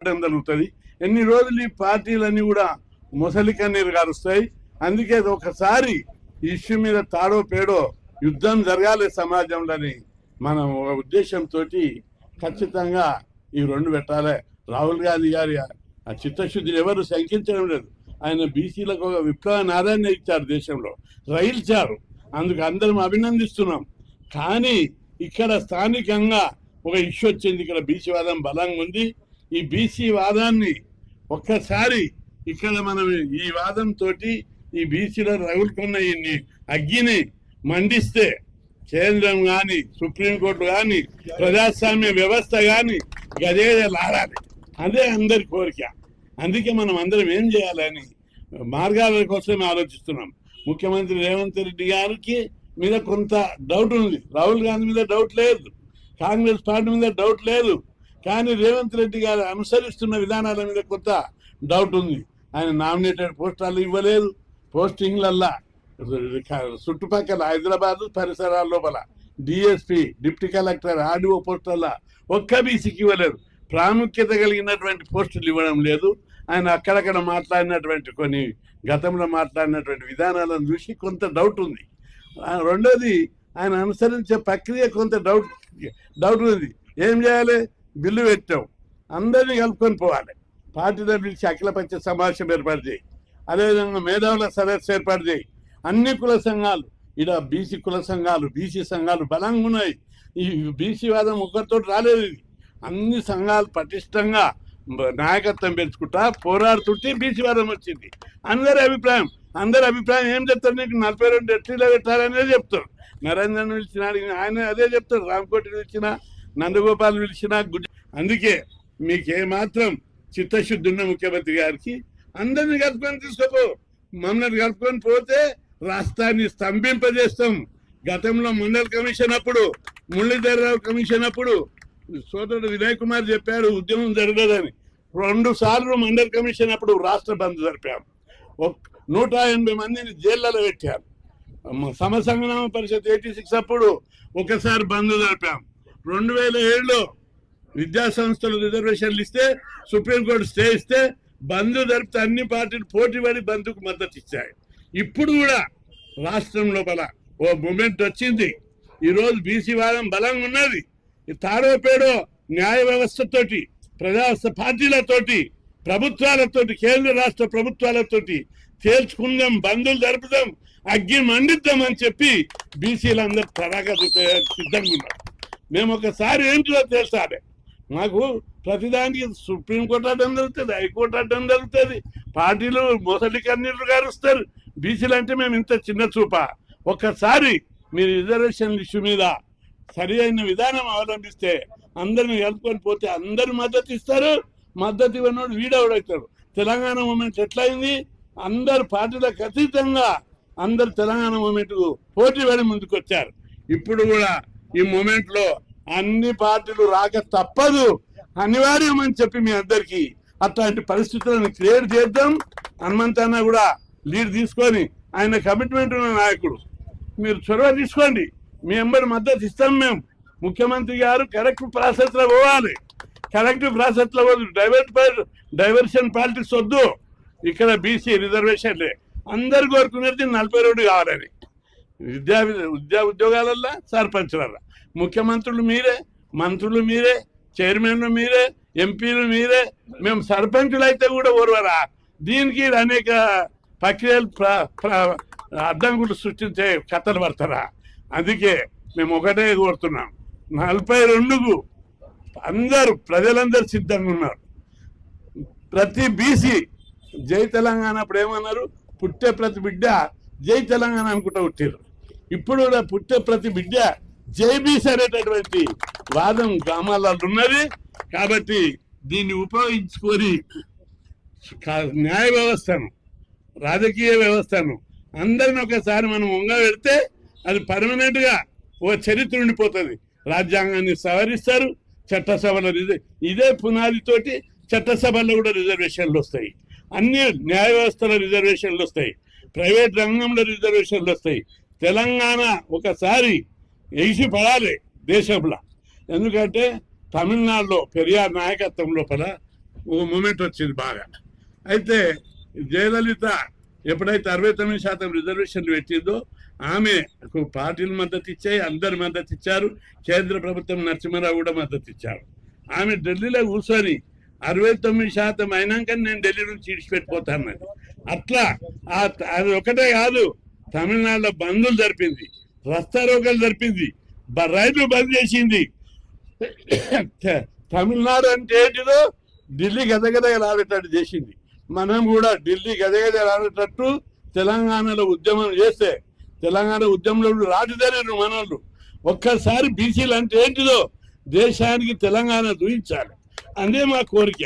చేయడం జరుగుతుంది. ఎన్ని రోజులు ఈ పార్టీలన్నీ కూడా ముసలి కన్నీరు గారుస్తాయి. అందుకే ఒకసారి ఈ ఇష్యూ మీద తాడో పేడో యుద్ధం జరగాలి సమాజంలోని మనం ఒక ఉద్దేశంతో ఖచ్చితంగా ఈ రెండు పెట్టాలి. రాహుల్ గాంధీ గారి ఆ చిత్తశుద్ధిని ఎవరు శంకించడం లేదు. ఆయన బీసీలకు ఒక విప్లవ నారాయణ ఇచ్చారు దేశంలో. రైల్చారు అందుకు అందరం అభినందిస్తున్నాం. కానీ ఇక్కడ స్థానికంగా ఒక ఇష్యూ వచ్చింది. ఇక్కడ బీసీ వాదం బలంగా ఉంది. ఈ బీసీ వాదాన్ని ఒక్కసారి ఇక్కడ మనం ఈ వాదంతో ఈ బీసీలో రగులుకున్న ఈ అగ్గిని మండిస్తే కేంద్రం కానీ సుప్రీంకోర్టు కానీ ప్రజాస్వామ్య వ్యవస్థ కానీ గదేలాడాలి అదే అందరి కోరిక. అందుకే మనం అందరం ఏం చేయాలని మార్గాల కోసం ఆలోచిస్తున్నాం. ముఖ్యమంత్రి రేవంత్ రెడ్డి గారికి మీద కొంత డౌట్ ఉంది. రాహుల్ గాంధీ మీద డౌట్ లేదు. కాంగ్రెస్ పార్టీ మీద డౌట్ లేదు. కానీ రేవంత్ రెడ్డి గారు అనుసరిస్తున్న విధానాల మీద కొంత డౌట్ ఉంది. ఆయన నామినేటెడ్ పోస్టాలు ఇవ్వలేదు. పోస్టింగ్లల్లా చుట్టుపక్కల హైదరాబాద్ పరిసరాల లోపల డిఎస్పి డిప్టీ కలెక్టర్ ఆర్డీఓ పోస్టుల ఒక్క బీసీకి ఇవ్వలేదు. ప్రాముఖ్యత కలిగినటువంటి పోస్టులు ఇవ్వడం లేదు. ఆయన అక్కడక్కడ మాట్లాడినటువంటి కొన్ని గతంలో మాట్లాడినటువంటి విధానాలను చూసి కొంత డౌట్ ఉంది. రెండోది ఆయన అనుసరించే ప్రక్రియ కొంత డౌట్ డౌట్ ఉంది. ఏం చేయాలి? బిల్లు పెట్టాం అందరినీ కలుపుకొని పోవాలి. పార్టీలో పిలిచి అఖిలపక్ష సమావేశం ఏర్పాటు చేయి. అదేవిధంగా మేధావుల సదస్సు ఏర్పాటు చేయి. అన్ని కుల సంఘాలు ఇక్కడ బీసీ కుల సంఘాలు బీసీ సంఘాలు బలంగా ఉన్నాయి. ఈ బీసీ వాదం ఒకరితో రాలేదు ఇది. అన్ని సంఘాలు పటిష్టంగా నాయకత్వం పెంచుకుంటా పోరాడుతుంటే బీసీ వాదం వచ్చింది. అందరి అభిప్రాయం అందరి అభిప్రాయం ఏం చెప్తారు నీకు? నలభై రెండు ఎట్లీలో పెట్టాలనేది చెప్తారు. నరేంద్రను పిలిచిన ఆయన అదే చెప్తారు. రామకోటి పిలిచిన నందగోపాల్ పిలిచినా గుజ అందుకే మీకేమాత్రం చిత్తశుద్ధి ఉన్న ముఖ్యమంత్రి గారికి అందరిని కలుపుకొని తీసుకోపో. మమ్మల్ని కలుపుకొని పోతే రాష్ట్రాన్ని స్తంభింపజేస్తాం. గతంలో మండల్ కమిషన్ అప్పుడు మురళీధరరావు కమిషన్ అప్పుడు సోదరుడు వినయ్ కుమార్ చెప్పాడు ఉద్యమం జరగదని. రెండు సార్లు మండల్ కమిషన్ అప్పుడు రాష్ట్ర బంద్ జరిపాం. నూట ఎనభై మందిని జైళ్ళలో పెట్టారు సమసంగ్రామ పరిషత్ ఎయిటీ సిక్స్ అప్పుడు ఒకసారి బంద్ జరిపాం. రెండు వేల ఏడులో విద్యా సంస్థలు రిజర్వేషన్లు ఇస్తే సుప్రీంకోర్టు స్టే ఇస్తే బంద్ జరిపితే అన్ని పార్టీలు పోటీ పడి బంద్కు మద్దతు ఇచ్చాయి. ఇప్పుడు కూడా రాష్ట్రం లోపల ఓ మూమెంట్ వచ్చింది. ఈరోజు బీసీ వాదం బలంగా ఉన్నది. ఈ తాడో పేడో న్యాయ వ్యవస్థతోటి ప్రజా పార్టీలతోటి ప్రభుత్వాలతోటి కేంద్ర రాష్ట్ర ప్రభుత్వాలతోటి తేల్చుకుందాం బంధులు జరుపుదాం అగ్గి మండిద్దాం అని చెప్పి బీసీలందరూ తరగా సిద్ధంగా ఉన్నారు. మేము ఒకసారి ఏంటిలో తెలుసాలి మాకు ప్రతిదానికి సుప్రీంకోర్టు అడ్డం జరుగుతుంది హైకోర్టు అడ్డం జరుగుతుంది. పార్టీలు మొసలి కన్నీళ్ళు గారుస్తారు. బీసీలు అంటే మేము ఇంత చిన్న చూప. ఒక్కసారి మీరు రిజర్వేషన్ ఇష్యూ మీద సరి అయిన విధానం అవలంబిస్తే అందరిని కలుపుకొని పోతే అందరు మద్దతు ఇస్తారు. మద్దతు ఇవ్వనోడు వీడవుడవుతాడు తెలంగాణ మూమెంట్ ఎట్లయింది? అందరు పార్టీలకు అతీతంగా అందరు తెలంగాణ మూమెంట్కు పోటీ పడి ముందుకొచ్చారు. ఇప్పుడు కూడా ఈ మూమెంట్లో అన్ని పార్టీలు రాక తప్పదు. అనివార్యం అని చెప్పి మీ అందరికి అట్లాంటి పరిస్థితులను క్రియేట్ చేద్దాం. హనుమంతన్న కూడా లీడ్ తీసుకొని ఆయన కమిట్మెంట్ ఉన్న నాయకుడు. మీరు చొరవ తీసుకోండి. మీ అందరి మద్దతు ఇస్తాం మేము. ముఖ్యమంత్రి గారు కరెక్ట్ ప్రాసెస్లో పోవాలి. కరెక్ట్ ప్రాసెస్లో పోదు. డైవర్ట్ డైవర్షన్ పాలిటిక్స్ వద్దు. ఇక్కడ బీసీ రిజర్వేషన్లే. అందరు కోరుకునేది నలభై రెండు కావాలని. విద్యా విద్యా ఉద్యోగాలల్లో సర్పంచులల్లో ముఖ్యమంత్రులు మీరే మంత్రులు మీరే చైర్మన్లు మీరే ఎంపీలు మీరే మేము సర్పంచులు అయితే కూడా ఓర్వరా. దీనికి అనేక ప్రక్రియలు ప్ర- ప్ర- అడ్డంకులు సృష్టించే కథలు పడతారా? అందుకే మేము ఒకటే కోరుతున్నాం. నలభై రెండుకు అందరూ ప్రజలందరూ సిద్ధంగా ఉన్నారు. ప్రతి బీసీ జై తెలంగాణ అప్పుడు ఏమన్నారు? పుట్టే ప్రతి బిడ్డ జై తెలంగాణ అనుకుంటా పుట్టారు ఇప్పుడు కూడా పుట్టే ప్రతి బిడ్డ జైబీస్ అనేటటువంటి వాదం గ్రామాలలో ఉన్నది. కాబట్టి దీన్ని ఉపయోగించుకొని న్యాయ వ్యవస్థను రాజకీయ వ్యవస్థను అందరిని ఒకసారి మనం ఉంగ పెడితే అది పర్మనెంట్గా ఓ చరిత్ర ఉండిపోతుంది. రాజ్యాంగాన్ని సవరిస్తారు చట్టసభలో రిజ- ఇదే పునాదితోటి చట్టసభల్లో కూడా రిజర్వేషన్లు వస్తాయి. అన్ని న్యాయ వ్యవస్థలో రిజర్వేషన్లు వస్తాయి. ప్రైవేట్ రంగంలో రిజర్వేషన్లు వస్తాయి. తెలంగాణ ఒకసారి ఎగిసి పడాలి దేశంలో. ఎందుకంటే తమిళనాడులో పెరియార్ నాయకత్వం లోపల ఓ మూమెంట్ వచ్చింది బాగా. అయితే జయలలిత ఎప్పుడైతే అరవై తొమ్మిది శాతం రిజర్వేషన్ పెట్టిందో ఆమె పార్టీలు మద్దతు ఇచ్చాయి అందరు మద్దతు ఇచ్చారు కేంద్ర ప్రభుత్వం నరసింహారావు కూడా మద్దతు ఇచ్చారు. ఆమె ఢిల్లీలో కూర్చొని అరవై తొమ్మిది శాతం అయినాక నేను ఢిల్లీ నుంచి ఇడిచిపెట్టిపోతాను అట్లా అది ఒకటే కాదు తమిళనాడులో బంధులు జరిపింది రస్తారోగాలు జరిపింది రైలు బంద్ చేసింది. తమిళనాడు అంటే ఏంటిదో ఢిల్లీ గదగదగలాడేటట్టు చేసింది. మనం కూడా ఢిల్లీ గదగదలాడేటట్టు తెలంగాణలో ఉద్యమం చేస్తే తెలంగాణ ఉద్యమంలో రాజధాని మనోళ్ళు. ఒక్కసారి బీసీలు అంటే ఏంటిదో దేశానికి తెలంగాణ చూపించాలి. అదే మా కోరిక.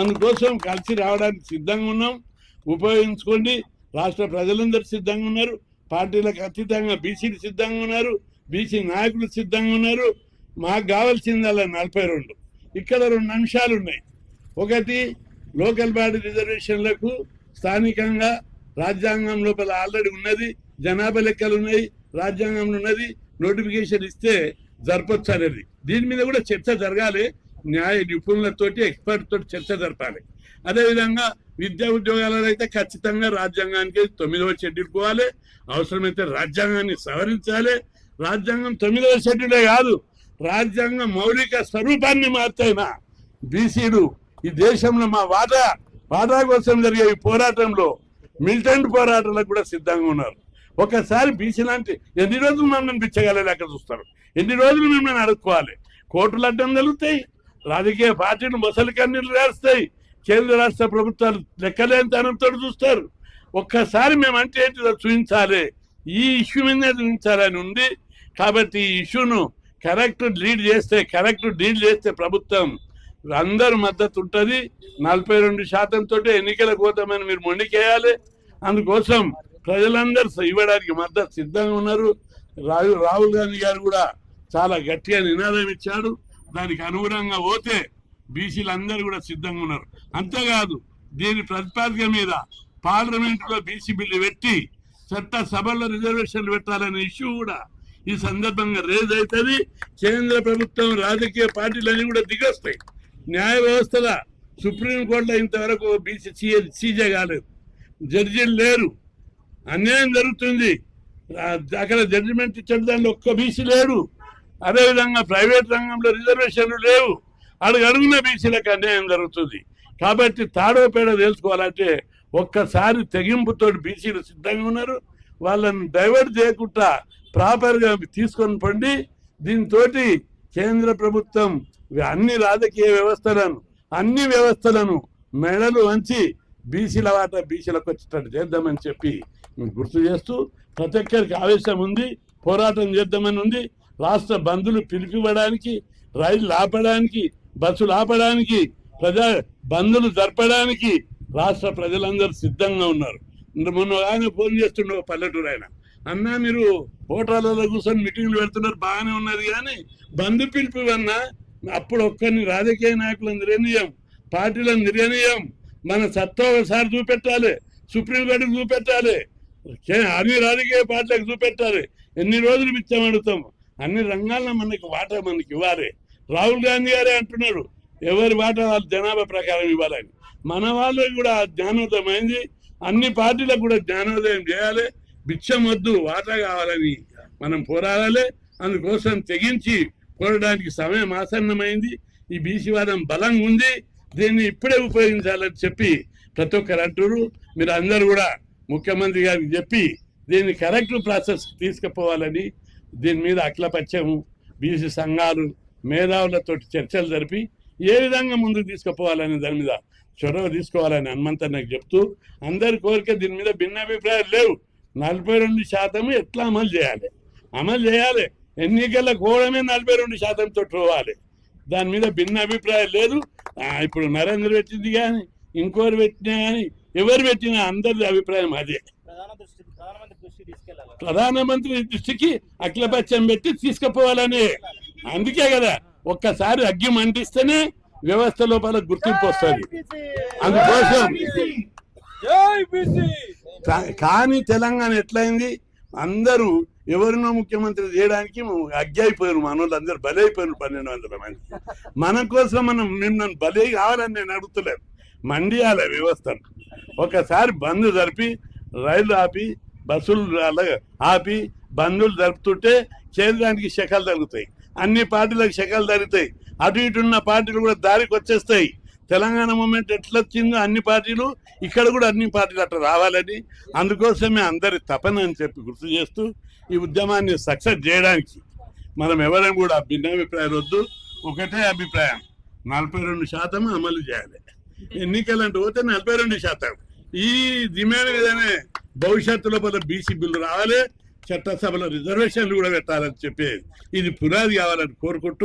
అందుకోసం కలిసి రావడానికి సిద్ధంగా ఉన్నాం. ఉపయోగించుకోండి. రాష్ట్ర ప్రజలందరూ సిద్ధంగా ఉన్నారు. పార్టీలకు అతీతంగా బీసీలు సిద్ధంగా ఉన్నారు. బీసీ నాయకులు సిద్ధంగా ఉన్నారు. మాకు కావాల్సిందల్లా నలభై రెండు. ఇక్కడ రెండు అంశాలు ఉన్నాయి. ఒకటి లోకల్ బాడీ రిజర్వేషన్లకు స్థానికంగా రాజ్యాంగం లోపల ఆల్రెడీ ఉన్నది. జనాభా లెక్కలు ఉన్నాయి. రాజ్యాంగంలో ఉన్నది. నోటిఫికేషన్ ఇస్తే జరపొచ్చు అనేది. దీని మీద కూడా చర్చ జరగాలి. న్యాయ నిపుణులతోటి ఎక్స్పర్ట్ తోటి చర్చ జరపాలి. అదేవిధంగా విద్యా ఉద్యోగాలలో అయితే ఖచ్చితంగా రాజ్యాంగానికి తొమ్మిదవ షెడ్యూల్ పోవాలి. అవసరమైతే రాజ్యాంగాన్ని సవరించాలి. రాజ్యాంగం తొమ్మిదవ షెడ్యూలే కాదు రాజ్యాంగం మౌలిక స్వరూపాన్ని మార్చైనా బీసీలు ఈ దేశంలో మా వాటా వాటా కోసం జరిగే ఈ పోరాటంలో మిలిటెంట్ పోరాటాలకు కూడా సిద్ధంగా ఉన్నారు. ఒకసారి బీసీ లాంటి ఎన్ని రోజులు మమ్మల్ని పిచ్చగలేక చూస్తారు? ఎన్ని రోజులు మిమ్మల్ని అడుక్కోవాలి? కోర్టులు అడ్డం జరుగుతాయి. రాజకీయ పార్టీలు మొసలి కన్నీళ్ళు వేస్తాయి కేంద్ర రాష్ట్ర ప్రభుత్వాలు లెక్కలేని తనంతో చూస్తారు. ఒక్కసారి మేము అంటే ఏంటిదో చూపించాలి. ఈ ఇష్యూ మీద చూపించాలని ఉంది. కాబట్టి ఈ ఇష్యూను కరెక్ట్ లీడ్ చేస్తే కరెక్ట్ డీల్ చేస్తే ప్రభుత్వం అందరు మద్దతు ఉంటుంది. నలభై రెండు శాతంతో ఎన్నికలకు పోతామని మీరు మొండికేయాలి. అందుకోసం ప్రజలందరూ ఇవ్వడానికి మద్దతు సిద్ధంగా ఉన్నారు. రాహుల్ గాంధీ గారు కూడా చాలా గట్టిగా నినాదం ఇచ్చాడు దానికి అనుగుణంగా పోతే బీసీలు అందరూ కూడా సిద్ధంగా ఉన్నారు. అంతేకాదు దీని ప్రతిపాదిక మీద పార్లమెంటులో బీసీ బిల్లు పెట్టి చట్ట సభల్లో రిజర్వేషన్లు పెట్టాలనే ఇష్యూ కూడా ఈ సందర్భంగా రేజ్ అవుతుంది. కేంద్ర ప్రభుత్వం రాజకీయ పార్టీలన్నీ కూడా దిగొస్తాయి. న్యాయ వ్యవస్థల సుప్రీంకోర్టులో ఇంతవరకు బీసీ సీజే కాలేదు. జడ్జీలు లేరు. అన్యాయం జరుగుతుంది. అక్కడ జడ్జిమెంట్ ఇచ్చిన దాంట్లో ఒక్క బీసీ లేడు. అదేవిధంగా ప్రైవేట్ రంగంలో రిజర్వేషన్లు లేవు. అడుగు అడుగున బీసీలకు అన్యాయం జరుగుతుంది? కాబట్టి తాడోపేడ తెలుసుకోవాలంటే ఒక్కసారి తెగింపుతో బీసీలు సిద్ధంగా ఉన్నారు. వాళ్ళని డైవర్ట్ చేయకుండా ప్రాపర్గా తీసుకొని పండి. దీంతో కేంద్ర ప్రభుత్వం అన్ని రాజకీయ వ్యవస్థలను అన్ని వ్యవస్థలను మెడలు వంచి బీసీల వాట బీసీలకు వచ్చేటట్టు చేద్దామని చెప్పి గుర్తు చేస్తూ ప్రతి ఒక్కరికి ఆవేశం ఉంది పోరాటం చేద్దామని ఉంది. రాష్ట్ర బంధులు పిలిపివ్వడానికి రైళ్ళు ఆపడానికి బస్సులు ఆపడానికి ప్రజా బంధులు జరపడానికి రాష్ట్ర ప్రజలందరూ సిద్ధంగా ఉన్నారు. మొన్న ఆయన ఫోన్ చేస్తుండే ఒక పల్లెటూరు ఆయన. అన్నా మీరు హోటళ్ళలో కూర్చొని మీటింగ్లు పెడుతున్నారు బాగానే ఉన్నది కానీ బంధు అన్నా అప్పుడు ఒక్కరిని రాజకీయ నాయకులను నిర్ణయం పార్టీలను నిర్ణయం మన సత్తా ఒకసారి చూపెట్టాలి సుప్రీంకోర్టుకు చూపెట్టాలి అన్ని రాజకీయ పార్టీలకు చూపెట్టాలి. ఎన్ని రోజులు పిచ్చామడుతాం అన్ని రంగాల్లో మనకి వాటా మనకి ఇవ్వాలి. రాహుల్ గాంధీ గారే అంటున్నాడు ఎవరి వాటా వాళ్ళ జనాభా ప్రకారం ఇవ్వాలని. మన వాళ్ళకి కూడా ఆ జ్ఞానోదయం అయింది అన్ని పార్టీలకు కూడా జ్ఞానోదయం చేయాలి బిచ్చం వద్దు వాటా కావాలని మనం పోరాడాలి అందుకోసం తెగించి పోరాడానికి సమయం ఆసన్నమైంది ఈ బీసీ వాదం బలంగా ఉంది దీన్ని ఇప్పుడే ఉపయోగించాలని చెప్పి ప్రతి ఒక్కరు అంటారు మీరు అందరు కూడా ముఖ్యమంత్రి గారికి చెప్పి దీన్ని కరెక్ట్ ప్రాసెస్ తీసుకుపోవాలని దీని మీద అఖిలపక్షము బీసీ సంఘాలు మేధావులతో చర్చలు జరిపి ఏ విధంగా ముందుకు తీసుకుపోవాలనే దాని మీద చొరవ తీసుకోవాలని హనుమంతన్నకు చెప్తూ అందరి కోరిక దీని మీద భిన్నాభిప్రాయాలు లేవు. నలభై రెండు శాతం ఎట్లా అమలు చేయాలి? అమలు చేయాలి. ఎన్నికల కోవడమే నలభై రెండు శాతంతో పోవాలి. దాని మీద భిన్న అభిప్రాయం లేదు ఇప్పుడు నరేంద్ర పెట్టింది కానీ ఇంకోరు పెట్టినా కానీ ఎవరు పెట్టినా అందరి అభిప్రాయం అదే. ప్రధానమంత్రి దృష్టికి అఖిలపక్షం పెట్టి తీసుకుపోవాలని. అందుకే కదా ఒక్కసారి అగ్గి మంటిస్తేనే వ్యవస్థ లోపల గుర్తింపు వస్తుంది. అందుకోసం జై బీసీ. కా- కానీ తెలంగాణ ఎట్లయింది? అందరూ ఎవరినో ముఖ్యమంత్రి చేయడానికి అగ్గి అయిపోయారు మన వాళ్ళు అందరు బలి అయిపోయారు పన్నెండు వందల మంది. మన కోసం మనం మిమ్మల్ని బలి కావాలని నేను అడుగుతలేదు మండియాల వ్యవస్థను. ఒకసారి బంద్ జరిపి రైలు ఆపి బస్సులు అలాగే ఆపి బంధువులు జరుపుతుంటే కేంద్రానికి శకలు జరుగుతాయి అన్ని పార్టీలకు శకలు జరుగుతాయి అటు ఇటు ఉన్న పార్టీలు కూడా దారికి వచ్చేస్తాయి. తెలంగాణ మూమెంట్ ఎట్లా వచ్చిందో అన్ని పార్టీలు ఇక్కడ కూడా అన్ని పార్టీలు అట్లా రావాలని. అందుకోసమే అందరి తపన అని చెప్పి గుర్తు చేస్తూ ఈ ఉద్యమాన్ని సక్సెస్ చేయడానికి మనం ఎవరైనా కూడా భిన్నాభిప్రాయాలు వద్దు ఒకటే అభిప్రాయం. నలభై రెండు శాతం అమలు చేయాలి. ఎన్నికలు అంటే పోతే నలభై రెండు శాతం. ఈ డిమాండ్ మీదనే భవిష్యత్తులో మన బీసీ బిల్లు రావాలి. చట్టసభలో రిజర్వేషన్లు కూడా పెట్టాలని చెప్పి ఇది పునాది కావాలని కోరుకుంటూ